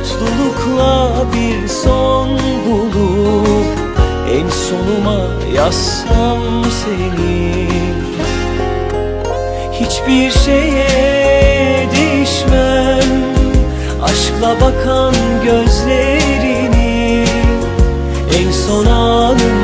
Mutlulukla bir son bulup En sonuma yazsam seni. Hiçbir şeye değişmem Aşkla bakan gözlerini En son anımda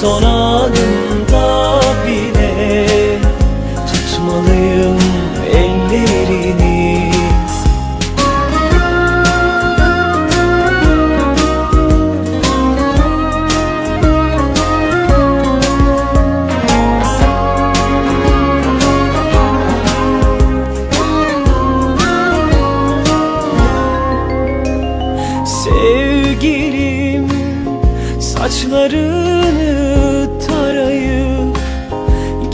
son anımda bile Tutmalıyım ellerini. Sevgilim saçlarını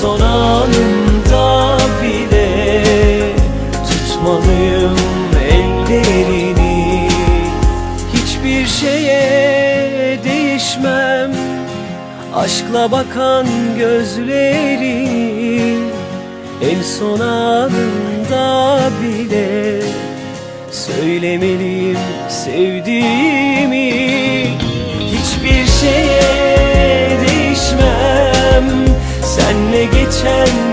son anımda bile Tutmalıyım ellerini. Hiçbir şeye değişmem Aşkla bakan gözlerin En son anında bile Söylemeliyim sevdiğimi. Hiçbir şeye geçen